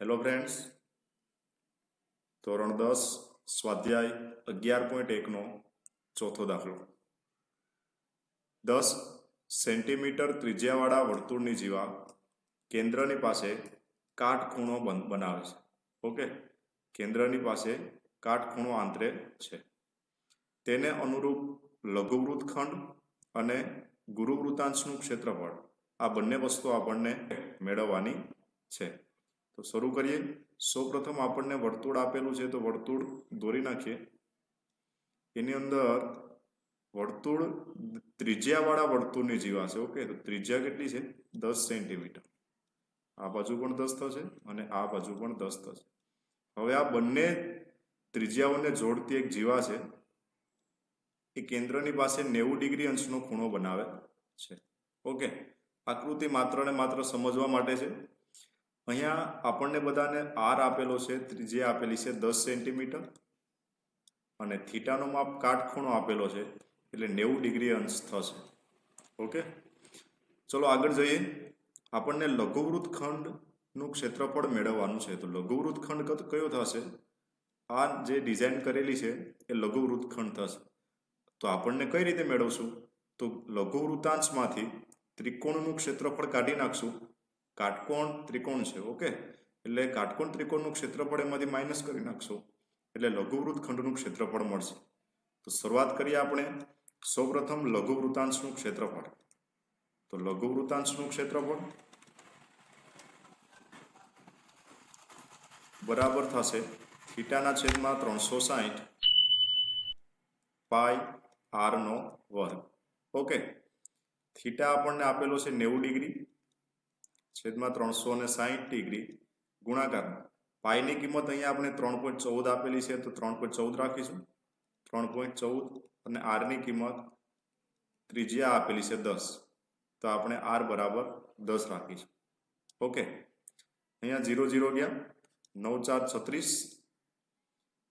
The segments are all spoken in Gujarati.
હેલો ફ્રેન્ડ્સ ધોરણ દસ, સ્વાધ્યાય અગિયાર પોઈન્ટ એકનો ચોથો દાખલો. દસ સેન્ટીમીટર ત્રિજ્યાવાળા વર્તુળની જીવા કેન્દ્રની પાસે કાટખૂણો બન- બનાવે છે. ઓકે? કેન્દ્રની પાસે કાટખૂણો આંતરે છે. તેને અનુરૂપ લઘુવૃત્તખંડ અને ગુરુવૃતાંશનું ક્ષેત્રફળ આ બંને વસ્તુ આપણને મેળવવાની છે. તો શરૂ કરીએ. સૌપ્રથમ આપણને વર્તુળ આપેલું છે તો વર્તુળ દોરી નાખીએ. એની અંદર વર્તુળ ત્રિજ્યાવાળા વર્તુળની જીવા છે, ઓકે? તો ત્રિજ્યા કેટલી છે? દસ સેન્ટીમીટર. આ બાજુ પણ દસ થશે અને આ બાજુ પણ દસ થશે. હવે આ બંને ત્રિજ્યાઓને જોડતી એક જીવા છે. એ કેન્દ્રની પાસે નેવું ડિગ્રી અંશનો ખૂણો બનાવે છે. ઓકે? આકૃતિ માત્ર ને માત્ર સમજવા માટે છે. અહીંયા આપણને બધાને આર આપેલો છે ત્રિજ્યા આપેલી છે દસ સેન્ટીમીટર. અને થીટાનો માપ કાટખૂણો આપેલો છે, એટલે નેવું ડિગ્રી અંશ થશે. ઓકે? ચલો આગળ જઈએ. આપણને લઘુવૃત્ત ખંડનું ક્ષેત્રફળ મેળવવાનું છે. તો લઘુવૃત્ત ખંડ કયો થશે? આ જે ડિઝાઇન કરેલી છે, એ લઘુવૃત્ત ખંડ થશે. તો આપણને કઈ રીતે મેળવશું? તો લઘુવૃતાંશમાંથી ત્રિકોણનું ક્ષેત્રફળ કાઢી નાખશું. કાટકોણ ત્રિકોણ છે, ઓકે? એટલે કાટકોણ ત્રિકોણનું ક્ષેત્રફળ એમાંથી માઇનસ કરી નાખશો, એટલે લઘુવૃત્ત ખંડનું ક્ષેત્રફળ મળશે. તો શરૂઆત કરીએ આપણે સૌપ્રથમ લઘુવૃત્તાંશનું ક્ષેત્રફળ. તો લઘુવૃત્તાંશનું ક્ષેત્રફળ બરાબર થશે થીટાના છેદમાં ત્રણસો સાહીઠ પાય આર નો વર્ગ. ઓકે? થીટા આપણને આપેલો છે નેવું ડિગ્રી. છેદમાં ત્રણસો ને સાહીઠ ડિગ્રી ગુણાકાર. પાઈની કિંમત અહીંયા આપણે ત્રણ પોઈન્ટ ચૌદ આપેલી છે, તો ત્રણ પોઈન્ટ ચૌદ રાખીશું. ત્રણ પોઈન્ટ ચૌદ અને આરની કિંમત ત્રિજ્યા આપેલી છે દસ. તો આપણે આર બરાબર દસ રાખીશું. ઓકે અહીંયા ઝીરો ઝીરો ગયા. નવ ચાર છત્રીસ.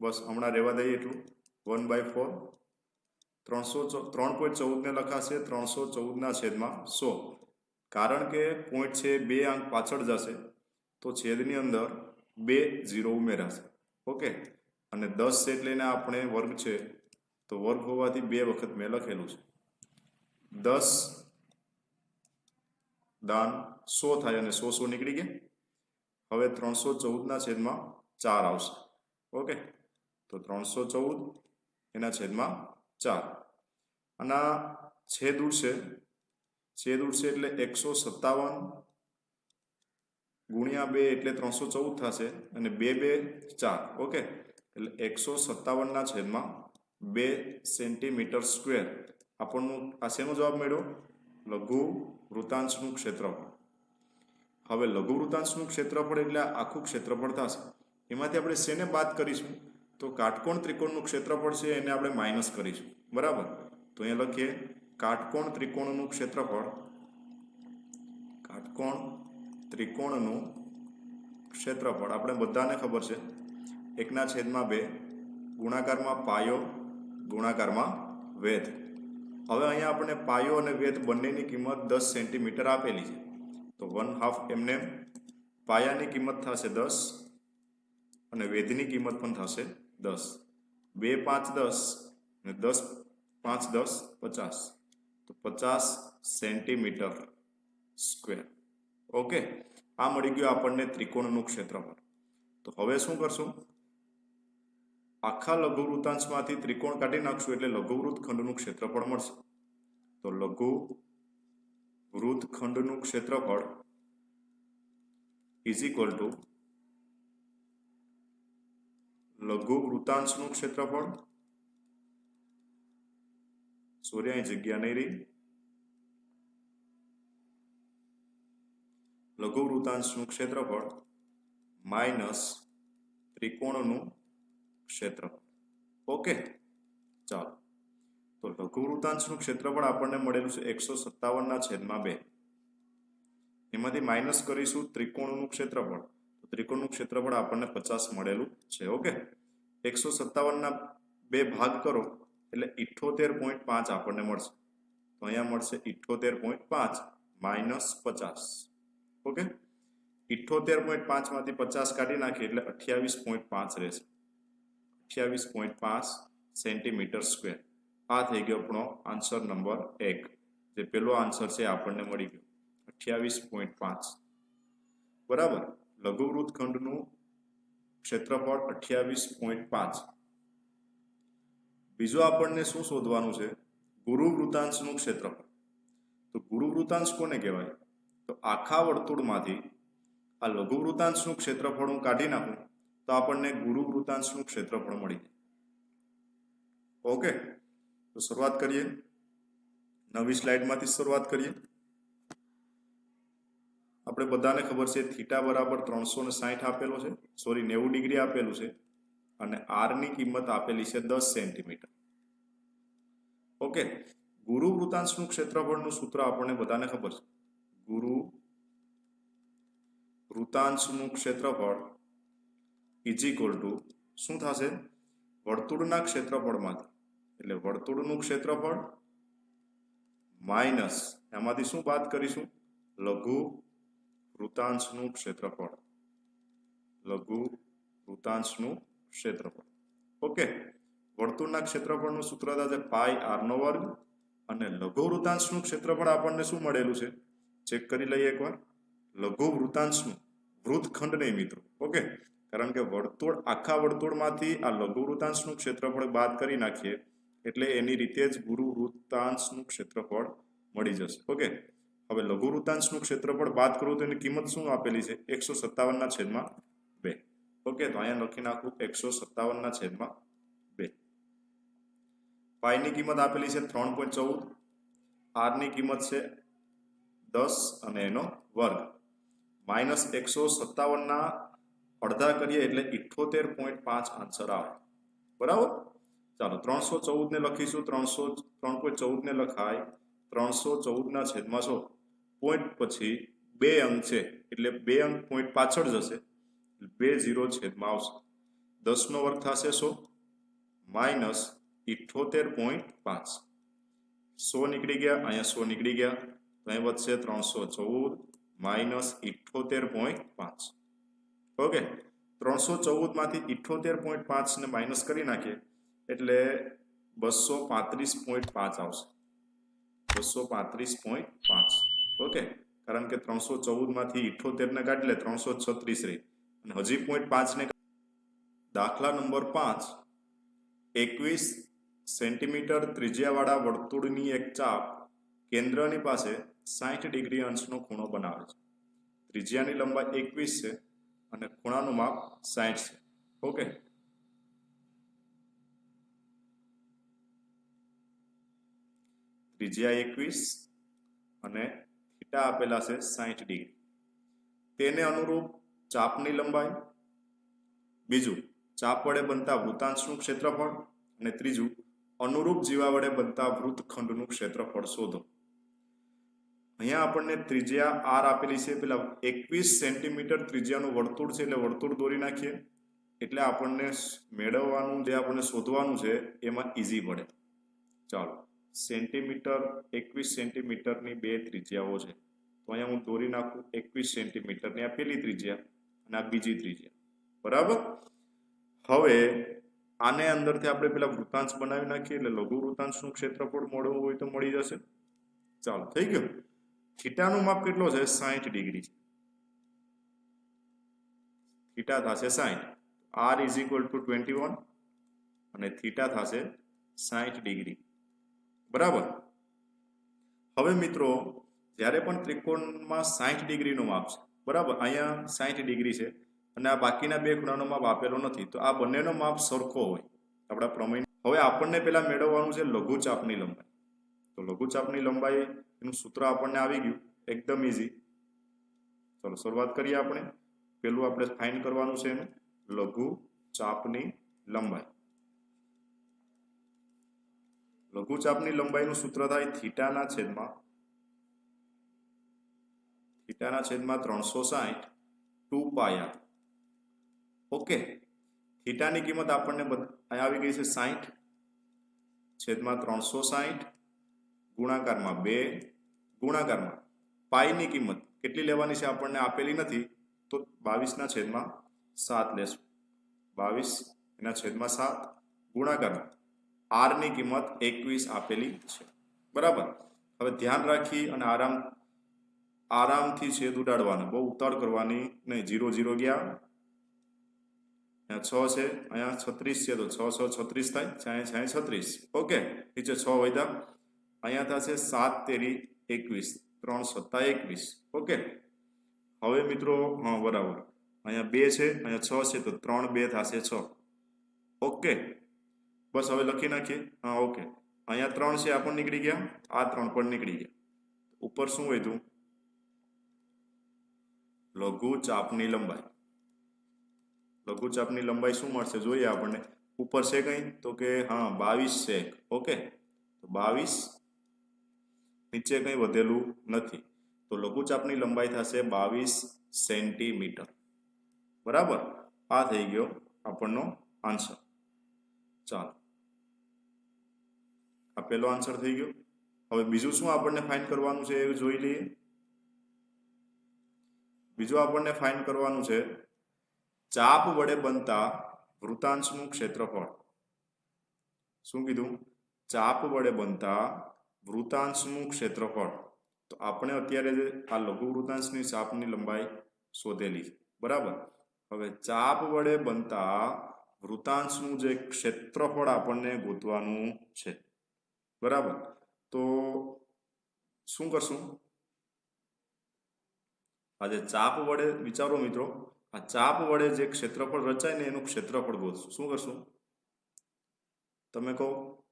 બસ હમણાં રહેવા દઈએ એટલું. વન બાય ફોર ત્રણસો ત્રણ પોઈન્ટ ચૌદને લખાશે, ત્રણસો ચૌદના છેદમાં સો. કારણ કે પોઈન્ટ છે બે અંક પાછળ જશે, તો છેદની અંદર બે ઝીરો ઉમેરાશે. ઓકે? અને દસ છે એટલે આપણે વર્ગ છે, તો વર્ગ હોવાથી બે વખત મેં લખેલું છે. દસ દાન સો થાય અને સો સો નીકળી ગયા. હવે ત્રણસો ચૌદના છેદમાં ચાર આવશે. ઓકે? તો ત્રણસો ચૌદ એના છેદમાં ચાર. અને છેદ ઉડશે છેદ ઉડશે એટલે એકસો સત્તાવન ગુણ્યા બે એટલે ત્રણસો ચૌદ થશે અને બે બે ચાર, ઓકે? એટલે એકસો સત્તાવનના છેદમાં બે સેન્ટીમીટર સ્ક્વેર. આપણનું આ શેનો જવાબ મળ્યો? લઘુ વૃતાંશનું ક્ષેત્રફળ. હવે લઘુ વૃતાંશનું ક્ષેત્રફળ એટલે આખું ક્ષેત્રફળ થશે. એમાંથી આપણે શેને બાદ કરીશું? તો કાટકોણ ત્રિકોણનું ક્ષેત્રફળ છે એને આપણે માઇનસ કરીશું. બરાબર? તો અહીંયા લખીએ કાટકોણ ત્રિકોણનું ક્ષેત્રફળ, કાટકોણ ત્રિકોણનું ક્ષેત્રફળ, આપણે બધાને ખબર છે, એકના છેદમાં બે, ગુણાકારમાં પાયો, ગુણાકારમાં વેધ. હવે અહીંયા આપણે પાયો અને વેધ બંનેની કિંમત દસ સેન્ટીમીટર આપેલી છે. તો વન હાફ એમને પાયાની કિંમત થશે દસ અને વેધની કિંમત પણ થશે દસ. બે પાંચ દસ અને દસ પાંચ દસ પચાસ. તો પચાસ સેન્ટીમીટર સ્ક્વેર. ઓકે? આ મળી ગયું આપણને ત્રિકોણનું ક્ષેત્રફળ. તો હવે શું કરશું? આખા લઘુવૃત્તાંશમાંથી ત્રિકોણ કાઢી નાખશું એટલે લઘુવૃત્ત ખંડનું ક્ષેત્રફળ મળશે. તો લઘુ વૃત્તખંડનું ક્ષેત્રફળ ઇઝ ઇક્વલ ટુ લઘુ વૃતાંશનું ક્ષેત્રફળ સોરી અહીં જગ્યા નહીં રહી લઘુ વૃતાંશનું ક્ષેત્રફળ માઇનસ ત્રિકોણનું ક્ષેત્રફળ ઓકે ચાલો. તો લઘુ વૃતાંશનું ક્ષેત્રફળ આપણને મળેલું છે એકસો સત્તાવનના છેદમાં બે. એમાંથી માઇનસ કરીશું ત્રિકોણનું ક્ષેત્રફળ. તો ત્રિકોણનું ક્ષેત્રફળ આપણને પચાસ મળેલું છે ઓકે એકસો સત્તાવનના બે ભાગ કરો. એટલે ઇઠ્ઠોતેર પોઈન્ટ પાંચ આપણને મળશે. તો અહીંયા મળશે ઇઠ્ઠોતેર પોઈન્ટ પાંચ માઇનસ પચાસ. ઓકે? ઇઠ્ઠોતેર પોઈન્ટ પાંચમાંથી પચાસ કાઢી નાખીએ એટલે અઠ્યાવીસ પોઈન્ટ પાંચ રહેશે. અઠ્યાવીસ પોઈન્ટ પાંચ સેન્ટીમીટર સ્ક્વેર. આ થઈ ગયો આપણો આન્સર નંબર એક. જે પેલો આન્સર છે આપણને મળી ગયો. અઠ્યાવીસ પોઈન્ટ પાંચ. બરાબર? લઘુ વૃત્તખંડનું ક્ષેત્રફળ અઠ્યાવીસ પોઈન્ટ પાંચ. બીજું આપણને શું શોધવાનું છે? ગુરુ વૃતાંશનું ક્ષેત્રફળ. તો ગુરુ વૃતાંશ કોને કહેવાય? તો આખા વર્તુળમાંથી આ લઘુ વૃતાંશનું ક્ષેત્રફળ હું કાઢી નાખું, તો આપણને ગુરુ વૃતાંશનું ક્ષેત્રફળ મળી જાય. ઓકે? તો શરૂઆત કરીએ. નવી સ્લાઇડમાંથી શરૂઆત કરીએ. આપણે બધાને ખબર છે, થીટા બરાબર ત્રણસો ને સાહીઠ આપેલો છે. સોરી, નેવું ડિગ્રી આપેલું છે. અને આરની કિંમત આપેલી છે દસ સેન્ટીમીટર. ઓકે, ગુરુ વૃતાંશનું ક્ષેત્રફળનું સૂત્ર આપણને બધાને ખબર છે. ગુરુ વૃતાંશનું ક્ષેત્રફળ ઇઝ ઇક્વલ ટુ શું થશે? વર્તુળના ક્ષેત્રફળમાંથી એટલે વર્તુળનું ક્ષેત્રફળ માઇનસ એમાંથી શું વાત કરીશું? લઘુ વૃતાંશનું ક્ષેત્રફળ. લઘુ વૃતાંશનું ક્ષેત્રફળ. ઓકે વર્તુળના ક્ષેત્રફળનું સૂત્ર થશે પાઈ આર નો વર્ગ અને લઘુ વૃતાંશનું ક્ષેત્રફળ આપણને શું મળેલું છે? ચેક કરી લઈએ એકવાર. લઘુ વૃતાંશનું વૃતખંડ નહીં મિત્રો. ઓકે કારણ કે વર્તુળ, આખા વર્તુળમાંથી આ લઘુ વૃતાંશનું ક્ષેત્રફળ બાદ કરી નાખીએ, એટલે એની રીતે જ ગુરુ વૃત્તાંશનું ક્ષેત્રફળ મળી જશે. ઓકે હવે લઘુ વૃત્તાંશનું ક્ષેત્રફળ બાદ કરું તો એની કિંમત શું આપેલી છે? એકસો સત્તાવનના છેદમાં ઓકે તો અહીંયા લખી નાખું એકસો સત્તાવનના છેદમાં બે. પાઈની કિંમત આપેલી છે ત્રણ પોઈન્ટ ચૌદ, આરની કિંમત છે દસ અને એનો વર્ગ. માઇનસ એકસો સત્તાવનના અડધા કરીએ એટલે ઇઠ્ઠોતેર પોઈન્ટ પાંચ આન્સર આવે. બરાબર? ચાલો ત્રણસો ચૌદને લખીશું, ત્રણસો, ત્રણ પોઈન્ટ ચૌદને લખાય. ત્રણસો ચૌદના છેદમાં છો પોઈન્ટ પછી બે અંક છે, એટલે બે અંક પોઈન્ટ પાછળ જશે. બે ઝીરો છેદમાં આવશે. દસનો વર્ગ થશે સો, માઇનસ ઇઠ્ઠોતેર પોઈન્ટ પાંચ. સો નીકળી ગયા, અહીંયા સો નીકળી ગયા, તો અહીં વધશે ત્રણસો ચૌદ, માઇનસ ઇઠોતેર પોઈન્ટ પાંચ. ઓકે, ત્રણસો ચૌદમાંથી ઇઠ્ઠોતેર પોઈન્ટ પાંચને માઇનસ કરી નાખીએ, એટલે બસો પાંત્રીસ પોઈન્ટ પાંચ આવશે. બસો પાંત્રીસ પોઈન્ટ પાંચ. ઓકે, કારણ કે ત્રણસો ચૌદમાંથી ઇઠ્ઠોતેરને કાઢી લે, ત્રણસો છત્રીસ રહી. અને હજી પોઈન્ટ પાંચને દાખલા નંબર પાંચ, એકવીસ સેન્ટીમીટર ત્રિજ્યાવાળા વર્તુળની એક ચાપ કેન્દ્રની પાસે સાઠ ડિગ્રી અંશનો ખૂણો બનાવે છે. ત્રિજ્યાની લંબાઈ એકવીસ છે અને ખૂણાનું માપ સાઠ છે. ઓકે? ત્રિજ્યા એકવીસ અને થીટા આપેલા છે સાઠ ડિગ્રી. તેને અનુરૂપ ચાપની લંબાઈ. બીજું, ચાપ વડે બનતા વૃતાંશનું ક્ષેત્રફળ. અને ત્રીજું, અનુરૂપ જીવા વડે બનતા વૃતખંડનું ક્ષેત્રફળ શોધો. અહીંયા આપણને ત્રિજ્યા આર આપેલી છે. પેલા એકવીસ સેન્ટીમીટર ત્રિજ્યાનું વર્તુળ છે એટલે વર્તુળ દોરી નાખીએ. એટલે આપણને મેળવવાનું જે આપણને શોધવાનું છે, એમાં ઇઝી પડે ચાલો, સેન્ટીમીટર એકવીસ સેન્ટીમીટરની બે ત્રિજ્યાઓ છે. તો અહીંયા હું દોરી નાખું, એકવીસ સેન્ટીમીટરની આ પેલી ત્રિજ્યા. અને આ બીજી ત્રીજી. બરાબર? હવે આને અંદરથી આપણે પેલા વૃતાંશ બનાવી નાખીએ એટલે લઘુ વૃતાંશનું ક્ષેત્રફળ મળવું હોય તો મળી જશે. ચાલો, થઈ ગયું. થીટાનું માપ કેટલો છે? સાહીઠ ડિગ્રી છે. થીટા થશે સાહીઠ R is equal to twenty one અને થીટા થશે સાહીઠ ડિગ્રી. બરાબર? હવે મિત્રો, જ્યારે પણ ત્રિકોણમાં સાહીઠ ડિગ્રીનું માપ છે બરાબર? અહીંયા સાહીઠ ડિગ્રી છે. અને આ બાકીના બે ખૂણાનો માપ આપેલો નથી. તો આ બંનેનો માપ સરખો હોય. આપણા પ્રમેય હવે આપણને પેલા મેળવવાનું છે લઘુચાપની લંબાઈ. તો લઘુચાપની લંબાઈ એનું સૂત્ર આપણને આવી ગયું. એકદમ ઇઝી ચલો, શરૂઆત કરીએ આપણે. પેલું આપણે ફાઇન કરવાનું છે એનું. લઘુ ચાપની લંબાઈ. લઘુચાપની લંબાઈનું સૂત્ર થાય થીટાના છેદમાં થીટાના છેદમાં ત્રણસો સાહીઠ ટુ પાયા ઓકે. થીટાની કિંમત આપણને આવી ગઈ છે સાહીઠ છેદમાં ત્રણસો સાહીઠ ગુણાકારમાં બે, ગુણાકારમાં પાઈની કિંમત કેટલી લેવાની છે આપણને આપેલી નથી, તો બાવીસના છેદમાં સાત લેશું. બાવીસ એના છેદમાં સાત ગુણાકાર આરની કિંમત એકવીસ આપેલી છે. બરાબર? હવે ધ્યાન રાખી અને આરામ આરામથી છેદ ઉડાડવાનો બહુ ઉતાળ કરવાની નહીં જીરો જીરો ગયા અહીંયા છ છે અહીંયા છત્રીસ છે તો છ છ છત્રીસ થાય છાંય છાંય છત્રીસ ઓકે નીચે છ વધ્યા અહીંયા થશે સાત તેરી એકવીસ ત્રણ સત્તા એકવીસ ઓકે હવે મિત્રો હા બરાબર અહીંયા બે છે અહીંયા છ છે તો ત્રણ બે થશે છ ઓકે બસ હવે લખી નાખીએ હા ઓકે અહીંયા ત્રણ છે આ પણ નીકળી ગયા આ ત્રણ પણ નીકળી ગયા ઉપર શું વધ્યું લઘુ ચાપની લંબાઈ. લઘુચાપની લંબાઈ શું મળશે? જોઈએ આપણને. ઉપર છે કઈ? તો કે હા, બાવીસ છે. ઓકે? તો બાવીસ નીચે કંઈ વધેલું નથી. તો લઘુચાપની લંબાઈ થશે બાવીસ સેન્ટીમીટર. બરાબર? આ થઈ ગયો આપણનો આન્સર. ચાલો. આ પહેલો આન્સર થઈ ગયો. હવે બીજું શું આપણને ફાઇન કરવાનું છે એ જોઈ લઈએ. બીજું આપણને ફાઇન કરવાનું છે, ચાપ વડે બનતા વૃતાંશનું ક્ષેત્રફળ. શું કીધું? ચાપ વડે બનતા વૃતાંશનું ક્ષેત્રફળ. તો આપણે અત્યારે આ લઘુ વૃતાંશની ચાપની લંબાઈ શોધેલી બરાબર? હવે ચાપ વડે બનતા વૃતાંશનું જે ક્ષેત્રફળ આપણને ગોતવાનું છે. બરાબર? તો શું કરશું? આજે ચાપ વડે, વિચારો મિત્રો, આ ચાપ વડે જે ક્ષેત્રફળ રચાય ને એનું ક્ષેત્રફળ ગોતશું. શું કરશું? તમે કહો.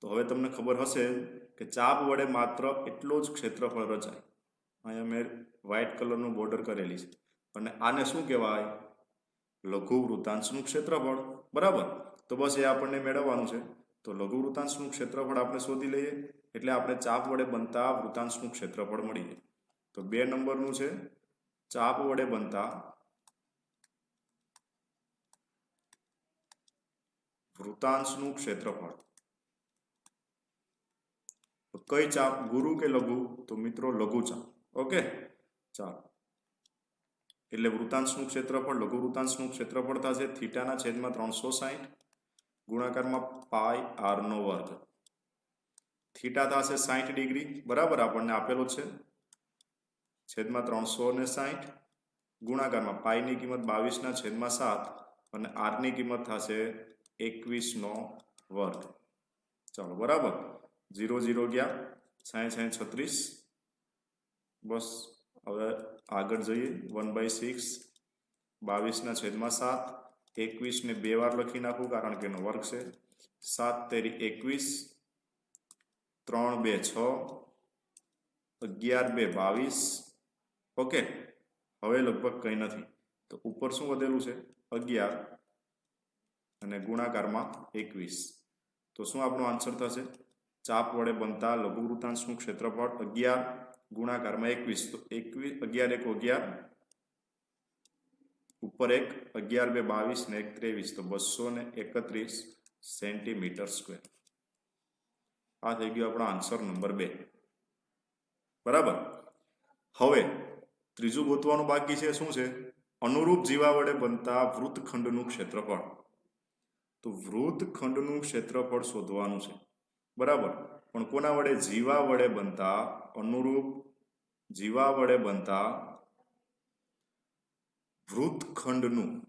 તો હવે તમને ખબર હશે કે ચાપ વડે માત્ર એટલો જ ક્ષેત્રફળ રચાય. અહીંયા મેં વ્હાઇટ કલરનું બોર્ડર કરેલી છે. અને આને શું કહેવાય? લઘુ વૃતાંશનું ક્ષેત્રફળ. બરાબર? તો બસ એ આપણને મેળવવાનું છે. તો લઘુ વૃતાંશનું ક્ષેત્રફળ આપણે શોધી લઈએ. એટલે આપણે ચાપ વડે બનતા વૃતાંશનું ક્ષેત્રફળ મળી જાય તો બે નંબરનું છે. ચાપ વડે બનતા. વૃતાંશનું ક્ષેત્રફળ. કઈ ચાપ? ગુરુ કે લઘુ? તો મિત્રો લઘુ ચાપ. ઓકે? ચાલો. એટલે વૃતાંશનું ક્ષેત્રફળ, લઘુ વૃતાંશનું ક્ષેત્રફળ થશે થીટાના છેદમાં ત્રણસો સાહીઠ ગુણાકારમાં પાય આર નો વર્ગ. થીટા થશે સાહીઠ ડિગ્રી. બરાબર આપણને આપેલો છે. છેદમાં ત્રણસો ને સાહીઠ ગુણાકારમાં પાઈની કિંમત બાવીસના છેદમાં સાત અને આરની કિંમત થશે એકવીસનો વર્ગ. ચાલો, બરાબર. ઝીરો ઝીરો ગયા. સાહીઠ સાહીઠ છત્રીસ. બસ, હવે આગળ જઈએ. One by six. બાવીસના છેદમાં સાત. એકવીસને બે વાર લખી નાખું કારણ કે એનો વર્ગ છે. સાત તેરી એકવીસ. ત્રણ બે છ. અગિયાર બે બાવીસ. ઓકે હવે લગભગ કંઈ નથી. તો ઉપર શું વધેલું છે? અગિયાર અને ગુણાકારમાં એકવીસ. તો શું આપણો આન્સર થશે? ચાપ વડે બનતા લઘુવૃતાંશનું ક્ષેત્રફળ અગિયાર, ગુણાકારમાં એકવીસ. તો એકવીસ અગિયાર એક અગિયાર, ઉપર એક, અગિયાર બે બાવીસ ને એક ત્રેવીસ. તો બસો ને એકત્રીસ સેન્ટીમીટર સ્ક્વેર. આ થઈ ગયો આપણો આન્સર નંબર બે. બરાબર? હવે ત્રીજું ગોતવાનું બાકી છે, શું છે? અનુરૂપ જીવા વડે બનતા વૃત્તખંડનું ક્ષેત્રફળ. તો વૃત્તખંડનું ક્ષેત્રફળ શોધવાનું છે. બરાબર? પણ કોના વડે? જીવા વડે બનતા અનુરૂપ જીવા વડે બનતા વૃત્તખંડનું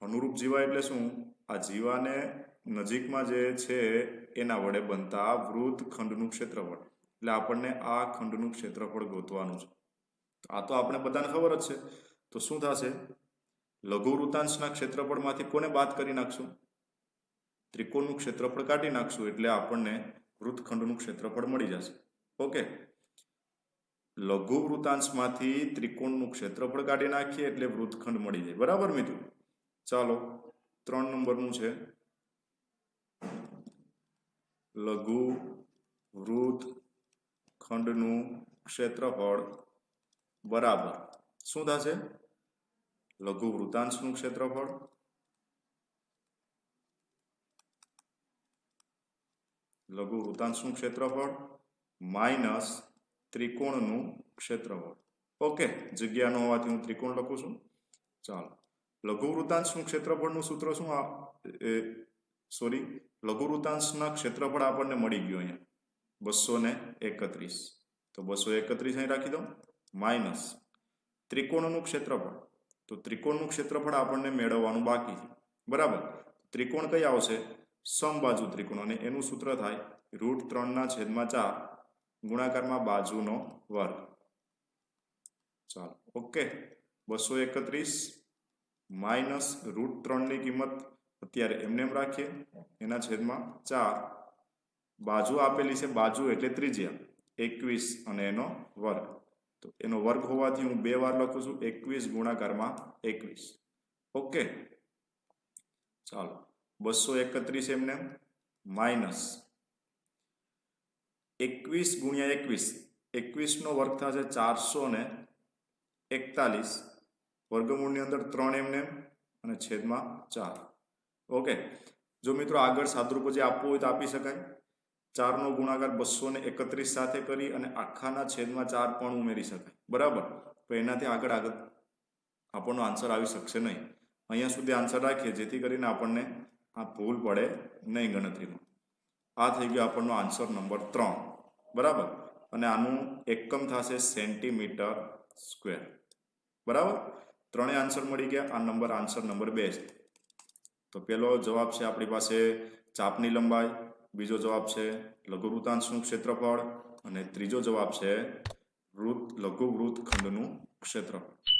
અનુરૂપ જીવા એટલે શું? આ જીવાને નજીકમાં જે છે, એના વડે બનતા વૃત્તખંડનું ક્ષેત્રફળ. એટલે આપણને આ ખંડનું ક્ષેત્રફળ ગોતવાનું છે. આ તો આપણે બધાને ખબર જ છે. તો શું થશે? લઘુ વૃતાંશના ક્ષેત્રફળમાંથી કોને બાદ કરી નાખશું? ત્રિકોણનું ક્ષેત્રફળ કાઢી નાખશું એટલે આપણને વૃત્તખંડનું ક્ષેત્રફળ મળી જશે. ઓકે. લઘુ વૃતાંશમાંથી ત્રિકોણનું ક્ષેત્રફળ કાઢી નાખીએ એટલે વૃત્તખંડ મળી જાય. બરાબર મિત્રો? ચાલો, ત્રણ નંબરનું છે. લઘુ વૃત્ત ખંડનું ક્ષેત્રફળ બરાબર. શું થશે? લઘુ વૃતાંશનું ક્ષેત્રફળ. લઘુ વૃતાંશનું ક્ષેત્રફળ માઇનસ ત્રિકોણનું ક્ષેત્રફળ. ઓકે જગ્યા ન હોવાથી હું ત્રિકોણ લખું છું. ચાલો. લઘુ વૃતાંશનું ક્ષેત્રફળનું સૂત્ર શું? સોરી, લઘુ વૃત્તાંશના ક્ષેત્રફળ આપણને મળી ગયું અહીંયા. બસો ને એકત્રીસ. તો બસો એકત્રીસ અહીં રાખી દો માઇનસ ત્રિકોણનું ક્ષેત્રફળ. તો ત્રિકોણનું ક્ષેત્રફળ આપણને મેળવવાનું બાકી છે. બરાબર? ત્રિકોણ કઈ આવશે? સમબાજુ ત્રિકોણ અને એનું સૂત્ર થાય રૂટ ત્રણના છેદમાં ચાર ગુણાકારમાં બાજુનો વર્ગ. ચાલો, ઓકે. બસો એકત્રીસ માઇનસ રૂટ ત્રણની કિંમત અત્યારે એમને એમ રાખીએ. એના છેદમાં ચાર. બાજુ આપેલી છે બાજુ એટલે ત્રિજ્યા. એકવીસ અને એનો વર્ગ. તો એનો વર્ગ હોવાથી હું બે વાર લખું છું. એકવીસ ગુણાકારમાં એકવીસ. ઓકે? ચાલો. બસો એકત્રીસ એમને. માઇનસ એકવીસ ગુણ્યા એકવીસ. એકવીસનો વર્ગ થશે ચારસો ને એકતાલીસ. વર્ગમૂળની અંદર ત્રણ એમને અને છેદમાં ચાર. ઓકે? જો મિત્રો આગળ સાદરૂપ જે આપવું હોય તો આપી શકાય. ચારનો ગુણાકાર બસો ને એકત્રીસ સાથે કરી અને આખાના છેદમાં ચાર પણ ઉમેરી શકાય. બરાબર? તો એનાથી આગળ આગળ આપણનો આન્સર આવી શકશે નહીં. અહીંયા સુધી આન્સર રાખીએ, જેથી કરીને આપણને આ ભૂલ પડે નહીં ગણતરીમાં. આ થઈ ગયો આપણનો આન્સર નંબર ત્રણ. બરાબર? અને આનું એકમ થશે સેન્ટીમીટર સ્ક્વેર. બરાબર? ત્રણેય આન્સર મળી ગયા. આ નંબર આન્સર નંબર બે છે. તો પેલો જવાબ છે આપણી પાસે ચાપની લંબાઈ બીજો જવાબ છે લઘુવૃતાંશનું ક્ષેત્રફળ અને ત્રીજો જવાબ છે વૃત્ત લઘુ વૃત્તખંડનું ક્ષેત્રફળ.